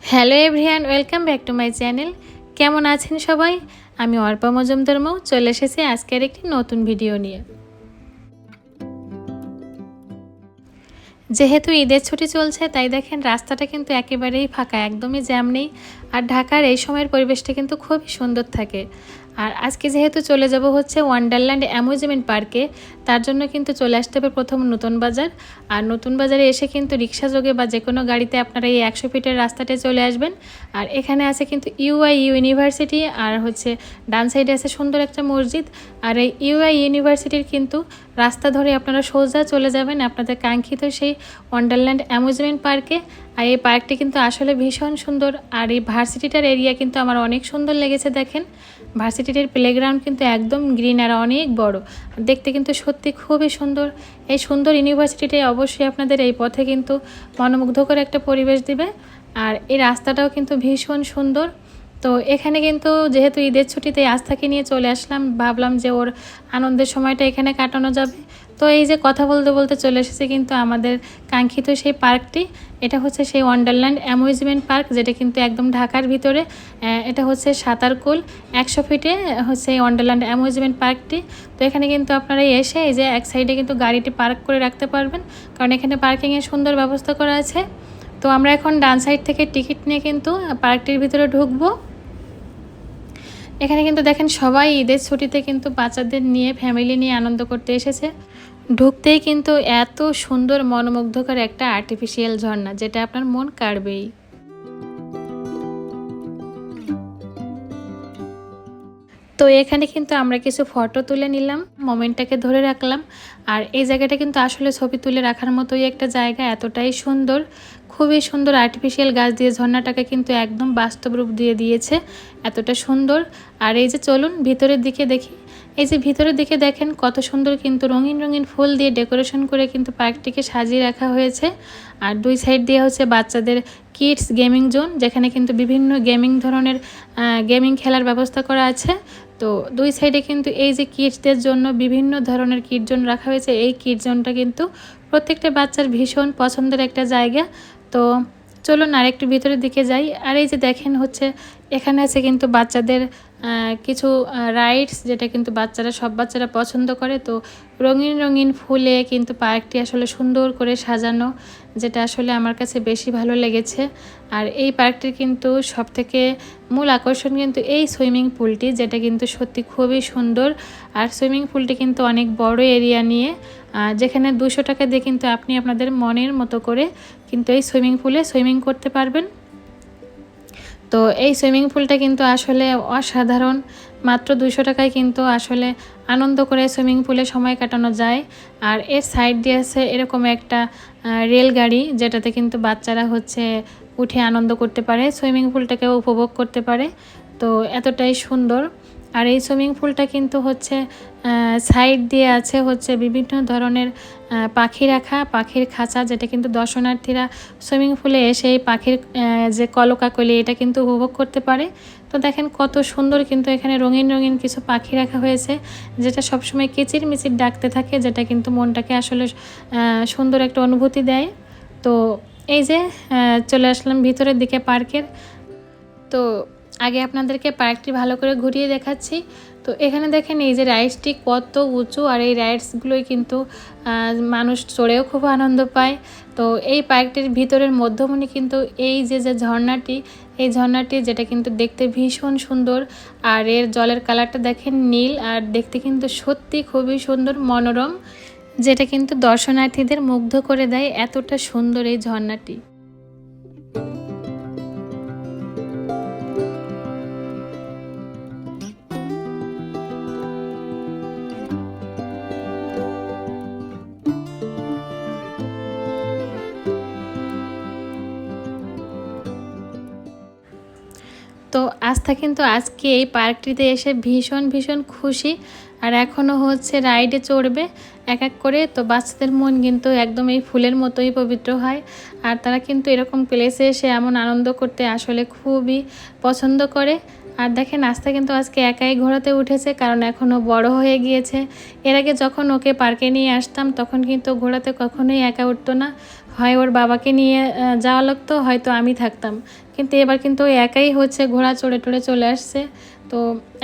Hello everyone, welcome back to my channel. কেমন আছেন সবাই? আমি অর্পা মজুমদার মৌ, চলে এসেছি আজকের একটি নতুন ভিডিও নিয়ে। যেহেতু ঈদের ছুটি চলছে, তাই দেখেন রাস্তাটা কিন্তু একেবারেই ফাঁকা, একদমই জ্যাম নেই। আর ঢাকার এই সময়ের পরিবেশটা কিন্তু খুবই সুন্দর থাকে। আর আজকে যেহেতু চলে যাব হচ্ছে ওয়ান্ডারল্যান্ড অ্যামিউজমেন্ট পার্কে তার জন্য কিন্তু চলে আসতে হবে প্রথম নতুন বাজার। আর নতুন বাজারে এসে কিন্তু রিক্সা যোগে বা যে কোনো গাড়িতে আপনারা এই একশো ফিটের রাস্তাটায় চলে আসবেন। আর এখানে আছে কিন্তু ইউআই ইউনিভার্সিটি আর হচ্ছে ডান সাইডে আছে সুন্দর একটা মসজিদ। আর এই ইউআই ইউনিভার্সিটির কিন্তু রাস্তা ধরে আপনারা সোজা চলে যাবেন আপনাদের কাঙ্ক্ষিত সেই ওয়ান্ডারল্যান্ড অ্যামিউজমেন্ট পার্কে আর এই পার্কটি কিন্তু আসলে ভীষণ সুন্দর। আর এই ভার্সিটিটার এরিয়া কিন্তু আমার অনেক সুন্দর লেগেছে দেখেন। ভার্সিটির প্লেগ্রাউন্ড কিন্তু একদম গ্রিন আর অনেক বড়। দেখতে কিন্তু সত্যি খুবই সুন্দর। এই সুন্দর ইউনিভার্সিটিটাই অবশ্যই আপনাদের এই পথে কিন্তু মনোমুগ্ধকর একটা পরিবেশ দিবে। আর এই রাস্তাটাও কিন্তু ভীষণ সুন্দর। তো এখানে কিন্তু যেহেতু ঈদের ছুটিতে আস্থাকে নিয়ে চলে আসলাম, ভাবলাম যে ওর আনন্দের সময়টা এখানে কাটানো যাবে। তো এই যে কথা বলতে বলতে চলে এসেছে কিন্তু আমাদের কাঙ্ক্ষিত সেই পার্কটি। এটা হচ্ছে সেই ওয়ান্ডারল্যান্ড অ্যামিউজমেন্ট পার্ক যেটা কিন্তু একদম ঢাকার ভিতরে। এটা হচ্ছে সাঁতারকুল একশো ফিটে হচ্ছে এই ওয়ান্ডারল্যান্ড অ্যামিউজমেন্ট পার্কটি তো এখানে কিন্তু আপনারা এসে এই যে এক সাইডে কিন্তু গাড়িটি পার্ক করে রাখতে পারবেন, কারণ এখানে পার্কিংয়ের সুন্দর ব্যবস্থা করা আছে। তো আমরা এখন ডান সাইড থেকে টিকিট নিয়ে কিন্তু পার্কটির ভিতরে ঢুকবো। এখানে কিন্তু দেখেন সবাই ঈদের ছুটিতে কিন্তু বাচ্চাদের নিয়ে ফ্যামিলি নিয়ে আনন্দ করতে এসেছে। ঢুকতেই কিন্তু এত সুন্দর, মনোমুগ্ধকর একটা আর্টিফিশিয়াল ঝর্ণা, যেটা আপনার মন কাড়বেই। তো এখানে কিন্তু আমরা কিছু ফটো তুলে নিলাম মোমেন্টটাকে ধরে রাখলাম। আর এই জায়গাটা কিন্তু আসলে ছবি তুলে রাখার মতোই একটা জায়গা, এতটাই সুন্দর, খুবই সুন্দর আর্টিফিশিয়াল গাছ দিয়ে ঝর্ণাটাকে কিন্তু একদম বাস্তব রূপ দিয়ে দিয়েছে, এতটা সুন্দর। আর এই যে চলুন, ভিতরের দিকে দেখি। এই যে ভিতরের দিকে দেখেন, কত সুন্দর কিন্তু রঙিন রঙিন ফুল দিয়ে ডেকোরেশন করে কিন্তু পার্কটিকে সাজিয়ে রাখা হয়েছে। আর দুই সাইড দিয়ে হচ্ছে বাচ্চাদের কিডস গেমিং জোন, যেখানে কিন্তু বিভিন্ন গেমিং ধরনের গেমিং খেলার ব্যবস্থা করা আছে। তো দুই সাইডে কিন্তু এই যে কিডসদের জন্য বিভিন্ন ধরনের কিড জোন রাখা হয়েছে। এই কিড জোনটা কিন্তু প্রত্যেকটা বাচ্চার ভীষণ পছন্দের একটা জায়গা। তো চলুন আরেকটু ভিতরের দিকে যাই। আর এই যে দেখেন হচ্ছে, এখানে আছে কিন্তু বাচ্চাদের কিছু রাইডস যেটা কিন্তু বাচ্চারা, সব বাচ্চারা পছন্দ করে। তো রঙিন রঙিন ফুলে কিন্তু পার্কটি আসলে সুন্দর করে সাজানো, যেটা আসলে আমার কাছে বেশি ভালো লেগেছে। আর এই পার্কটির কিন্তু সব থেকে মূল আকর্ষণ কিন্তু এই সুইমিং পুলটি, যেটা কিন্তু সত্যি খুবই সুন্দর। আর সুইমিং পুলটি কিন্তু অনেক বড় এরিয়া নিয়ে যেখানে দুশো টাকা দিয়ে কিন্তু আপনি আপনাদের মনের মতো করে কিন্তু এই সুইমিং পুলে সুইমিং করতে পারবেন। তো এই সুইমিং পুলটা কিন্তু আসলে অসাধারণ। মাত্র দুশো টাকায় কিন্তু আসলে আনন্দ করে সুইমিং পুলে সময় কাটানো যায়। আর এর সাইড দিয়ে আছে এরকম একটা রেলগাড়ি যেটাতে কিন্তু বাচ্চারা হচ্ছে উঠে আনন্দ করতে পারে, সুইমিং পুলটাকে উপভোগ করতে পারে। তো এতটাই সুন্দর। আর এই সুইমিং পুলটা কিন্তু হচ্ছে সাইড দিয়ে আছে হচ্ছে বিভিন্ন ধরনের পাখি রাখা, পাখির খাঁচা যেটা কিন্তু দর্শনার্থীরা সুইমিং পুলে এসে এই পাখির যে কলকাকলি এটা কিন্তু উপভোগ করতে পারে। তো দেখেন কত সুন্দর কিন্তু এখানে রঙিন রঙিন কিছু পাখি রাখা হয়েছে, যেটা সবসময় কিচির মিচির ডাকতে থাকে, যেটা কিন্তু মনটাকে আসলে সুন্দর একটা অনুভূতি দেয়। তো এই যে চলে আসলাম ভিতরের দিকে পার্কের। তো আগে আপনাদেরকে পার্কটি ভালো করে ঘুরিয়ে দেখাচ্ছি। তো এখানে দেখেন এই যে রাইডসটি কত উঁচু আর এই রাইডসগুলোই কিন্তু মানুষ চড়েও খুব আনন্দ পায়। তো এই পার্কটির ভিতরের মধ্যমণি কিন্তু এই যে যে ঝর্ণাটি, এই ঝর্ণাটি যেটা কিন্তু দেখতে ভীষণ সুন্দর আর এর জলের কালারটা দেখেন নীল আর দেখতে কিন্তু সত্যি খুবই সুন্দর, মনোরম, যেটা কিন্তু দর্শনার্থীদের মুগ্ধ করে দেয় এতটা সুন্দর এই ঝর্ণাটি। আস্থা কিন্তু আজকে এই পার্কটিতে এসে ভীষণ ভীষণ খুশি। আর এখনও হচ্ছে রাইডে চড়বে এক এক করে। তো বাচ্চাদের মন কিন্তু একদম এই ফুলের মতোই পবিত্র হয়। আর তারা কিন্তু এরকম প্লেসে এসে এমন আনন্দ করতে আসলে খুবই পছন্দ করে। আর দেখেন আস্তা কিন্তু আজকে একাই ঘোরাতে উঠেছে, কারণ এখনও বড় হয়ে গিয়েছে। এর আগে যখন ওকে পার্কে নিয়ে আসতাম, তখন কিন্তু ঘোরাতে কখনোই একা উঠতো না। হয় ওর বাবাকে নিয়ে যাওয়া লাগতো হয়তো আমি থাকতাম। কিন্তু এবার কিন্তু একাই হচ্ছে, ঘোড়া চড়ে টড়ে চলে আসছে। তো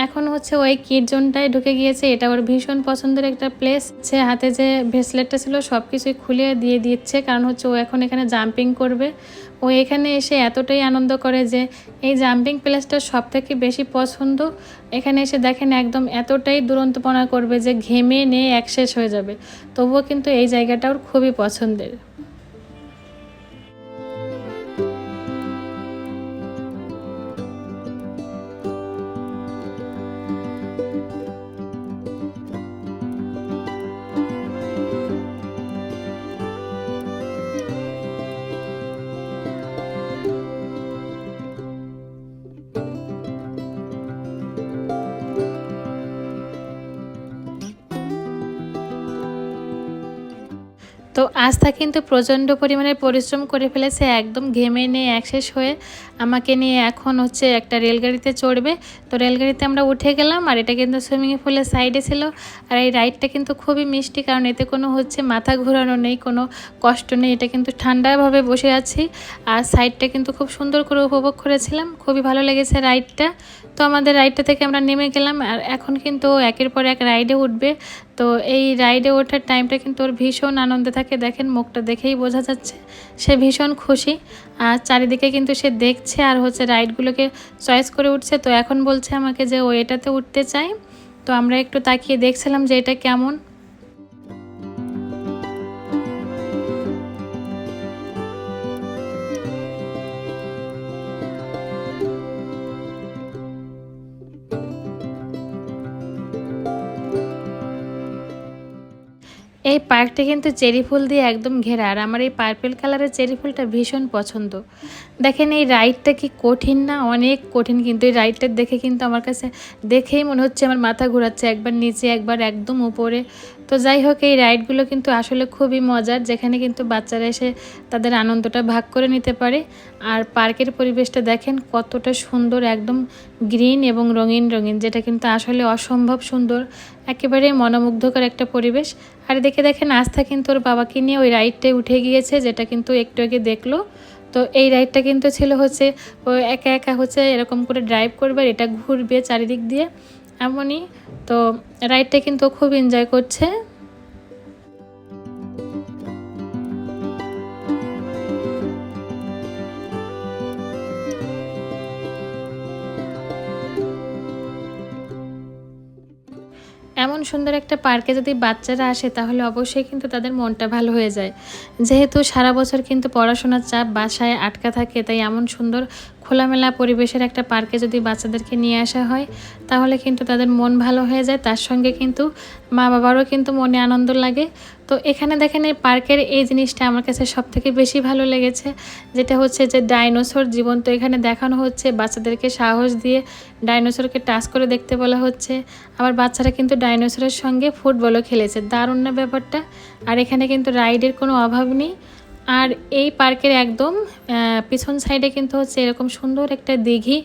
এখন হচ্ছে ওই কিড জোনটায় ঢুকে গিয়েছে, এটা ওর ভীষণ পছন্দের একটা প্লেস সে হাতে যে ব্রেসলেটটা ছিল সব কিছুই খুলে দিয়ে দিচ্ছে, কারণ হচ্ছে ও এখন এখানে জাম্পিং করবে। ও এখানে এসে এতটাই আনন্দ করে যে, এই জাম্পিং প্লেসটা সব থেকে বেশি পছন্দ। এখানে এসে দেখেন একদম এতটাই দুরন্তপনা করবে যে ঘেমে নিয়ে এক শেষ হয়ে যাবে। তবুও কিন্তু এই জায়গাটা ওর খুবই পছন্দের। তো আস্থা কিন্তু প্রচণ্ড পরিমাণে পরিশ্রম করে ফেলেছে একদম ঘেমে নিয়ে একশেষ হয়ে আমাকে নিয়ে এখন হচ্ছে একটা রেলগাড়িতে চড়বে। তো রেলগাড়িতে আমরা উঠে গেলাম আর এটা কিন্তু সুইমিং পুলের সাইডে ছিল। আর এই রাইডটা কিন্তু খুবই মিষ্টি কারণ এতে কোনো হচ্ছে মাথা ঘোরানো নেই, কোনো কষ্ট নেই। এটা কিন্তু ঠান্ডাভাবে বসে আছি আর সাইডটা কিন্তু খুব সুন্দর করে উপভোগ করেছিলাম। খুবই ভালো লেগেছে রাইডটা। তো আমাদের রাইডটা থেকে আমরা নেমে গেলাম আর এখন কিন্তু একের পর এক রাইডে উঠবে। তো এই রাইডে ওঠার টাইমটা কিন্তু ওর ভীষণ আনন্দে থাকে। দেখেন মুখটা দেখেই বোঝা যাচ্ছে। সে ভীষণ খুশি। আর চারিদিকে কিন্তু সে দেখছে আর হচ্ছে রাইডগুলোকে চয়েস করে উঠছে। তো এখন বলছে আমাকে যে ও এটাতে উঠতে চাই তো আমরা একটু তাকিয়ে দেখছিলাম যে এটা কেমন। এই পার্কটা কিন্তু চেরি ফুল দিয়ে একদম ঘেরা। আর আমার এই পার্পেল কালারের চেরি ফুলটা ভীষণ পছন্দ। দেখেন এই রাইডটা কি কঠিন না? অনেক কঠিন কিন্তু এই রাইডটা দেখে কিন্তু আমার কাছে দেখেই মনে হচ্ছে আমার মাথা ঘোরাচ্ছে, একবার নিচে, একবার একদম উপরে। তো যাই হোক, এই রাইডগুলো কিন্তু আসলে খুবই মজার, যেখানে কিন্তু বাচ্চারা এসে তাদের আনন্দটা ভাগ করে নিতে পারে। আর পার্কের পরিবেশটা দেখেন কতটা সুন্দর, একদম গ্রিন এবং রঙিন রঙিন, যেটা কিন্তু আসলে অসম্ভব সুন্দর। একেবারে মনোমুগ্ধকর একটা পরিবেশ। আর দেখে দেখেন আস্থা কিন্তু ওর বাবাকে নিয়ে ওই রাইডটায় উঠে গিয়েছে, যেটা কিন্তু একটু আগে দেখল। তো এই রাইডটা কিন্তু ছিল হচ্ছে, ও একা একা হচ্ছে এরকম করে ড্রাইভ করবে এটা ঘুরবে চারিদিক দিয়ে এমনই। তো রাইডটা কিন্তু খুব এনজয় করছে। এমন সুন্দর একটা পার্কে যদি বাচ্চারা আসে, তাহলে অবশ্যই কিন্তু তাদের মনটা ভালো হয়ে যায়। যেহেতু সারা বছর কিন্তু পড়াশোনার চাপ বাসায় আটকা থাকে, তাই এমন সুন্দর খোলামেলা পরিবেশের একটা পার্কে যদি বাচ্চাদেরকে নিয়ে আসা হয়, তাহলে কিন্তু তাদের মন ভালো হয়ে যায়। তার সঙ্গে কিন্তু মা বাবারও কিন্তু মনে আনন্দ লাগে। তো এখানে দেখেন এই পার্কের এই জিনিসটা আমার কাছে সব থেকে বেশি ভালো লেগেছে। যেটা হচ্ছে যে ডাইনোসর জীবন্ত এখানে দেখানো হচ্ছে। বাচ্চাদেরকে সাহস দিয়ে ডাইনোসরকে টাচ করে দেখতে বলা হচ্ছে। আবার বাচ্চারা কিন্তু ডাইনোসরের সঙ্গে ফুটবলও খেলেছে। দারুণ না ব্যাপারটা। আর এখানে কিন্তু রাইডের কোনো অভাব নেই। আর এই পার্কের একদম পিছন সাইডে কিন্তু হচ্ছে এরকম সুন্দর একটা দিঘি,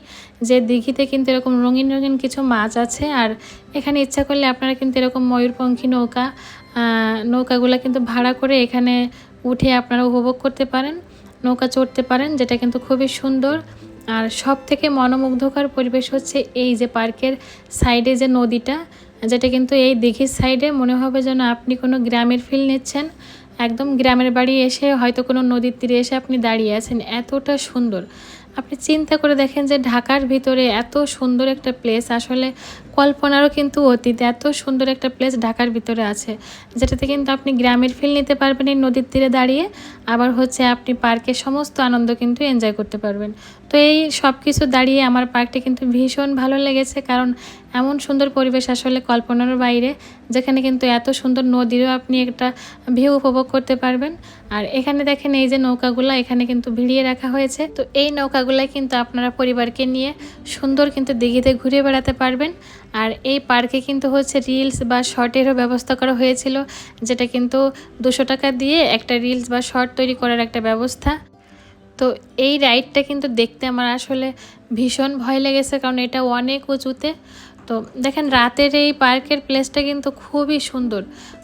যে দিঘিতে কিন্তু এরকম রঙিন রঙিন কিছু মাছ আছে। আর এখানে ইচ্ছা করলে আপনারা কিন্তু এরকম ময়ূরপঙ্খী নৌকা নৌকাগুলো কিন্তু ভাড়া করে এখানে উঠে আপনারা উপভোগ করতে পারেন, নৌকা চড়তে পারেন, যেটা কিন্তু খুবই সুন্দর। আর সব থেকে মনোমুগ্ধকর পরিবেশ হচ্ছে এই যে পার্কের সাইডে যে নদীটা, যেটা কিন্তু এই দিঘির সাইডে মনে হবে যেন আপনি কোনো গ্রামের ফিল নিচ্ছেন। একদম গ্রামের বাড়ি এসে হয়তো কোনো নদীর তীরে এসে আপনি দাঁড়িয়ে আছেন, এতটা সুন্দর। আপনি চিন্তা করে দেখেন যে ঢাকার ভিতরে এত সুন্দর একটা প্লেস আসলে কল্পনারও কিন্তু অতীত। এত সুন্দর একটা প্লেস ঢাকার ভিতরে আছে, যেটাতে কিন্তু আপনি গ্রামের ফিল নিতে পারবেন এই নদীর তীরে দাঁড়িয়ে। আবার হচ্ছে আপনি পার্কের সমস্ত আনন্দ কিন্তু এনজয় করতে পারবেন। তো এই সব কিছু দাঁড়িয়ে আমার পার্কটি কিন্তু ভীষণ ভালো লেগেছে, কারণ এমন সুন্দর পরিবেশ আসলে কল্পনার বাইরে, যেখানে কিন্তু এত সুন্দর নদীরও আপনি একটা ভিউ উপভোগ করতে পারবেন। আর এখানে দেখেন এই যে নৌকাগুলো, এখানে কিন্তু ভিড়িয়ে রাখা হয়েছে। তো এই নৌকাগুলাই কিন্তু আপনারা পরিবারকে নিয়ে সুন্দর কিন্তু দিঘিতে ঘুরে বেড়াতে পারবেন। আর এই পার্কে কিন্তু হচ্ছে রিলস বা শর্টেরও ব্যবস্থা করা হয়েছিল, যেটা কিন্তু দুশো টাকা দিয়ে একটা রিলস বা শর্ট তৈরি করার একটা ব্যবস্থা। তো এই রাইডটা কিন্তু দেখতে আমার আসলে ভীষণ ভয় লেগেছে, কারণ এটা অনেক উঁচুতে। তো দেখেন, রাতের এই পার্কের প্লেসটা কিন্তু খুবই সুন্দর।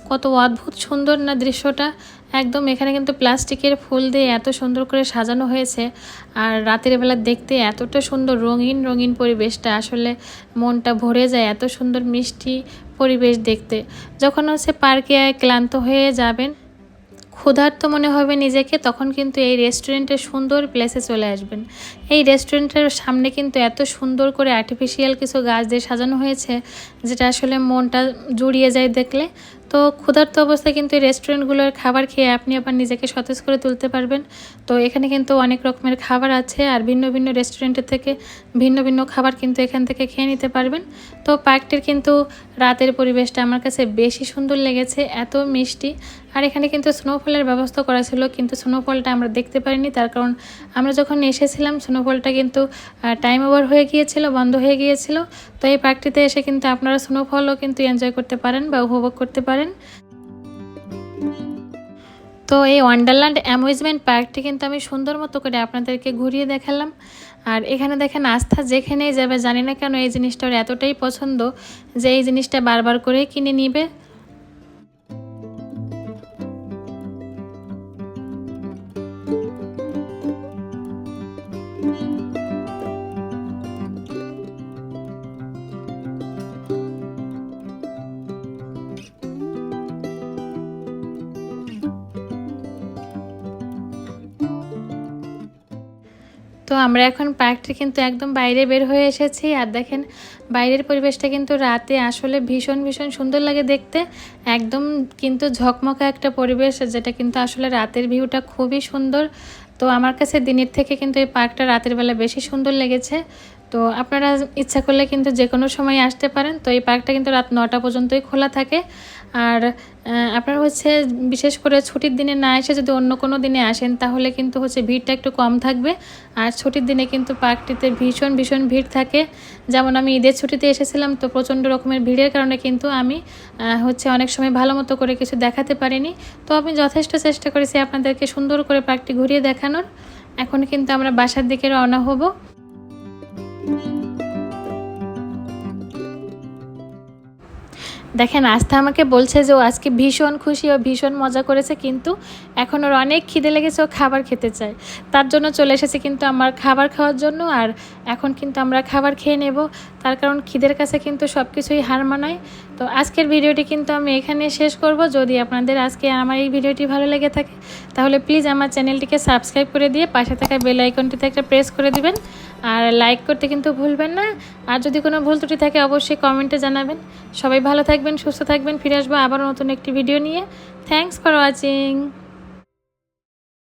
কত অদ্ভুত সুন্দর না দৃশ্যটা। একদম, এখানে কিন্তু প্লাস্টিকের ফুল দিয়ে এত সুন্দর করে সাজানো হয়েছে। আর রাতের বেলা দেখতে এতটা সুন্দর, রঙিন রঙিন পরিবেশটা। আসলে মনটা ভরে যায় এত সুন্দর মিষ্টি পরিবেশ দেখতে। যখন হচ্ছে পার্কে ক্লান্ত হয়ে যাবেন, ক্ষুধার্ত মনে হবে নিজেকে, তখন কিন্তু এই রেস্টুরেন্টের সুন্দর প্লেসে চলে আসবেন। এই রেস্টুরেন্টের সামনে কিন্তু এত সুন্দর করে আর্টিফিশিয়াল কিছু গাছ দিয়ে সাজানো হয়েছে, যেটা আসলে মনটা জুড়িয়ে যায় দেখলে। তো ক্ষুধার্ত অবস্থায় কিন্তু এই রেস্টুরেন্টগুলোর খাবার খেয়ে আপনি আবার নিজেকে সতেজ করে তুলতে পারবেন। তো এখানে কিন্তু অনেক রকমের খাবার আছে আর ভিন্ন ভিন্ন রেস্টুরেন্টের থেকে ভিন্ন ভিন্ন খাবার কিন্তু এখান থেকে খেয়ে নিতে পারবেন। তো পার্কটির কিন্তু রাতের পরিবেশটা আমার কাছে বেশি সুন্দর লেগেছে, এত মিষ্টি। আর এখানে কিন্তু স্নোফলের ব্যবস্থা করা ছিল, কিন্তু স্নোফলটা আমরা দেখতে পারিনি তার কারণ আমরা যখন এসেছিলাম স্নোফলটা কিন্তু টাইম ওভার হয়ে গিয়েছিল, বন্ধ হয়ে গিয়েছিল। তো এই পার্কটিতে এসে কিন্তু আপনারা স্নোফলও কিন্তু এনজয় করতে পারেন বা উপভোগ করতে পারেন। তো এই ওয়ান্ডারল্যান্ড অ্যামিউজমেন্ট পার্কটি কিন্তু আমি সুন্দর মতো করে আপনাদেরকে ঘুরিয়ে দেখালাম। আর এখানে দেখেন আস্থা যেখানেই যাবে, জানি না কেন এই জিনিসটার এতটাই পছন্দ যে এই জিনিসটা বারবার করে কিনে নিবে। তো আমরা এখন পার্কটি কিন্তু একদম বাইরে বের হয়ে এসেছি। আর দেখেন, বাইরের পরিবেশটা কিন্তু রাতে আসলে ভীষণ ভীষণ সুন্দর লাগে দেখতে। একদম কিন্তু ঝকমকা একটা পরিবেশ, যেটা কিন্তু আসলে রাতের ভিউটা খুবই সুন্দর। তো আমার কাছে দিনের থেকে কিন্তু এই পার্কটা রাতের বেলা বেশি সুন্দর লেগেছে। তো আপনারা ইচ্ছা করলে কিন্তু যে কোনো সময় আসতে পারেন। তো এই পার্কটা কিন্তু রাত নটা পর্যন্তই খোলা থাকে। আর আপনার হচ্ছে বিশেষ করে ছুটির দিনে না এসে যদি অন্য কোনো দিনে আসেন, তাহলে কিন্তু হচ্ছে ভিড়টা একটু কম থাকবে। আর ছুটির দিনে কিন্তু পার্কটিতে ভীষণ ভীষণ ভিড় থাকে। যেমন আমি ঈদের ছুটিতে এসেছিলাম, তো প্রচণ্ড রকমের ভিড়ের কারণে কিন্তু আমি হচ্ছে অনেক সময় ভালো মতো করে কিছু দেখাতে পারিনি। তো আমি যথেষ্ট চেষ্টা করেছি আপনাদেরকে সুন্দর করে পার্কটি ঘুরিয়ে দেখানোর। এখন কিন্তু আমরা বাসার দিকে রওনা হব। দেখেন, আস্থা আমাকে বলছে যে ও আজকে ভীষণ খুশি ও ভীষণ মজা করেছে, কিন্তু এখন ওর অনেক খিদে লেগেছে, ও খাবার খেতে চায়। তার জন্য চলে এসেছে কিন্তু আমার খাবার খাওয়ার জন্য, আর এখন কিন্তু আমরা খাবার খেয়ে নেব। তার কারণ খিদের কাছে কিন্তু সব কিছুই হার মানায়। তো আজকের ভিডিওটি কিন্তু আমি এখানে শেষ করব। যদি আপনাদের আজকে আমার এই ভিডিওটি ভালো লেগে থাকে, তাহলে প্লিজ আমার চ্যানেলটিকে সাবস্ক্রাইব করে দিয়ে পাশে থাকা বেল আইকনটিতে একটা প্রেস করে দিবেন। আর লাইক করতে কিন্তু ভুলবেন না। আর যদি কোনো ভুল ত্রুটি থাকে, অবশ্যই কমেন্টে জানাবেন। সবাই ভালো থাকবেন, সুস্থ থাকবেন, ফিরে আসব আবার নতুন একটি ভিডিও নিয়ে। Thanks for watching